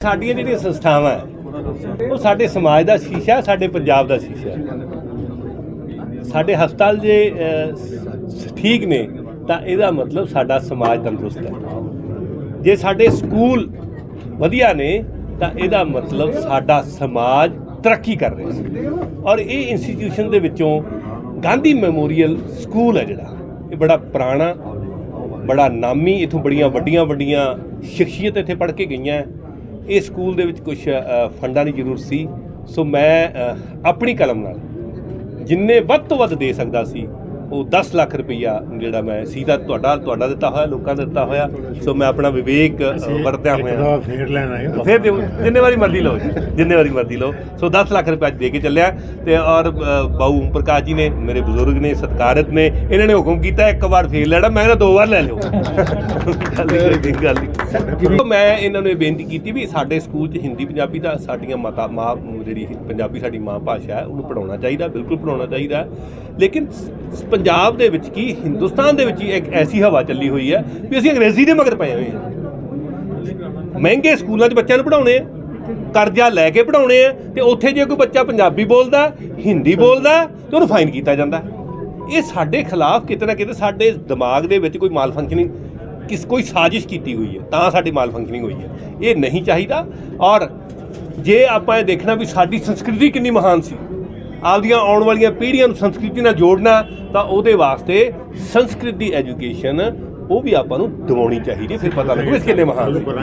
ਸਾਡੀਆਂ ਜਿਹੜੀਆਂ ਸੰਸਥਾਵਾਂ ਹੈ, ਉਹ ਸਾਡੇ ਸਮਾਜ ਦਾ ਸ਼ੀਸ਼ਾ ਸਾਡੇ ਪੰਜਾਬ ਦਾ ਸ਼ੀਸ਼ਾ ਸਾਡੇ ਹਸਪਤਾਲ ਜੇ ਠੀਕ ਨੇ ਤਾਂ ਇਹਦਾ ਮਤਲਬ ਸਾਡਾ ਸਮਾਜ ਤੰਦਰੁਸਤ ਹੈ। ਜੇ ਸਾਡੇ ਸਕੂਲ ਵਧੀਆ ਨੇ ਤਾਂ ਇਹਦਾ ਮਤਲਬ ਸਾਡਾ ਸਮਾਜ ਤਰੱਕੀ ਕਰ ਰਿਹਾ ਹੈ। ਔਰ ਇਹ ਇੰਸਟੀਟਿਊਸ਼ਨ ਦੇ ਵਿੱਚੋਂ ਗਾਂਧੀ ਮੈਮੋਰੀਅਲ ਸਕੂਲ ਹੈ ਜਿਹੜਾ। ਇਹ ਬੜਾ ਪੁਰਾਣਾ ਬੜਾ ਨਾਮੀ ਇਥੋਂ ਬੜੀਆਂ ਵੱਡੀਆਂ ਵੱਡੀਆਂ ਸ਼ਖਸੀਅਤ ਇੱਥੇ ਪੜ੍ਹ ਕੇ ਗਈਆਂ। ਹੈ। ਇਹ ਸਕੂਲ ਦੇ ਵਿੱਚ ਕੁਝ ਫੰਡਾਂ ਦੀ ਜ਼ਰੂਰਤ ਸੀ। ਸੋ ਮੈਂ ਆਪਣੀ ਕਲਮ ਨਾਲ ਜਿੰਨੇ ਵੱਧ ਤੋਂ ਵੱਧ ਦੇ ਸਕਦਾ ਸੀ ਉਹ 10 ਲੱਖ ਰੁਪਈਆ ਜਿਹੜਾ ਮੈਂ ਸਿੱਧਾ ਤੁਹਾਡਾ ਤੁਹਾਡਾ ਦਿੱਤਾ ਹੋਇਆ ਲੋਕਾਂ ਦਾ ਦਿੱਤਾ ਹੋਇਆ। ਸੋ ਮੈਂ ਆਪਣਾ ਵਿਵੇਕ ਵਰਤਿਆ ਹੋਇਆ। ਫੇਰ ਲੈਣਾ ਹੈ। ਫਿਰ ਦਿਓ ਜਿੰਨੇ ਵਾਰੀ ਮਰਜ਼ੀ ਲਓ ਜੀ, ਜਿੰਨੇ ਵਾਰੀ ਮਰਜ਼ੀ ਲਓ। ਸੋ 10 ਲੱਖ ਰੁਪਏ ਅੱਜ ਦੇ ਕੇ ਚੱਲਿਆ। ਤੇ ਔਰ ਓਮ ਪ੍ਰਕਾਸ਼ ਜੀ ਨੇ ਮੇਰੇ ਬਜ਼ੁਰਗ ਨੇ ਸਤਿਕਾਰਤ ਨੇ ਇਹਨਾਂ ਨੇ ਹੁਕਮ ਕੀਤਾ ਇੱਕ ਵਾਰ ਫੇਰ ਲੈਣਾ ਮੈਂ ਕਹਿੰਦਾ ਦੋ ਵਾਰ ਲੈ ਲਿਓ। ਗੱਲ ਗੱਲ ਮੈਂ ਇਹਨਾਂ ਨੂੰ ਇਹ ਬੇਨਤੀ ਕੀਤੀ ਵੀ ਸਾਡੇ ਸਕੂਲ 'ਚ ਹਿੰਦੀ ਪੰਜਾਬੀ ਦਾ ਸਾਡੀਆਂ ਮਾਤਾ ਮਾਂ ਜਿਹੜੀ ਪੰਜਾਬੀ ਸਾਡੀ ਮਾਂ ਭਾਸ਼ਾ ਹੈ ਉਹਨੂੰ ਪੜਾਉਣਾ ਚਾਹੀਦਾ ਬਿਲਕੁਲ ਪੜਾਉਣਾ ਚਾਹੀਦਾ। ਲੇਕਿਨ ਪੰਜਾਬ ਦੇ ਵਿੱਚ ਕੀ, ਹਿੰਦੁਸਤਾਨ ਦੇ ਵਿੱਚ ਹੀ ਇੱਕ ਐਸੀ ਹਵਾ ਚੱਲੀ ਹੋਈ ਹੈ ਵੀ ਅਸੀਂ ਅੰਗਰੇਜ਼ੀ ਦੇ ਮਗਰ ਪਏ ਹੋਏ ਹਾਂ। ਮਹਿੰਗੇ ਸਕੂਲਾਂ 'ਚ ਬੱਚਿਆਂ ਨੂੰ ਪੜਾਉਣੇ ਆ, ਕਰਜ਼ਾ ਲੈ ਕੇ ਪੜਾਉਣੇ ਆ, ਤੇ ਉੱਥੇ ਜੇ ਕੋਈ ਬੱਚਾ ਪੰਜਾਬੀ ਬੋਲਦਾ, ਹਿੰਦੀ ਬੋਲਦਾ, ਤੇ ਉਹਨੂੰ ਫਾਈਨ ਕੀਤਾ ਜਾਂਦਾ। ਇਹ ਸਾਡੇ ਖਿਲਾਫ ਕਿਤੇ ਨਾ ਕਿਤੇ ਸਾਡੇ ਦਿਮਾਗ ਦੇ ਵਿੱਚ ਕੋਈ ਮਾਲ ਫੰਕਸ਼ਨਿੰਗ ਕਿਸ, ਕੋਈ ਸਾਜ਼ਿਸ਼ ਕੀਤੀ ਹੋਈ ਹੈ, ਤਾਂ ਸਾਡੀ ਮਾਲ ਫੰਕਸ਼ਨਿੰਗ ਹੋਈ ਹੈ। ਇਹ ਨਹੀਂ ਚਾਹੀਦਾ। ਔਰ ਜੇ ਆਪਾਂ ਇਹ ਦੇਖਣਾ ਵੀ ਸਾਡੀ ਸੰਸਕ੍ਰਿਤੀ ਕਿੰਨੀ ਮਹਾਨ ਸੀ ਆਪਦੀਆਂ ਆਉਣ ਵਾਲੀਆਂ ਪੀੜ੍ਹੀਆਂ ਨੂੰ ਸੰਸਕ੍ਰਿਤੀ ਨਾਲ ਜੋੜਨਾ, ਤਾਂ ਉਹਦੇ ਵਾਸਤੇ ਸੰਸਕ੍ਰਿਤ ਦੀ ਐਜੂਕੇਸ਼ਨ ਉਹ ਵੀ ਆਪਾਂ ਨੂੰ ਦਿਵਾਉਣੀ ਚਾਹੀਦੀ ਹੈ, ਫਿਰ ਪਤਾ ਲੱਗੂ ਇਸ ਕਿੰਨੇ ਮਹਾਨ ਸੀ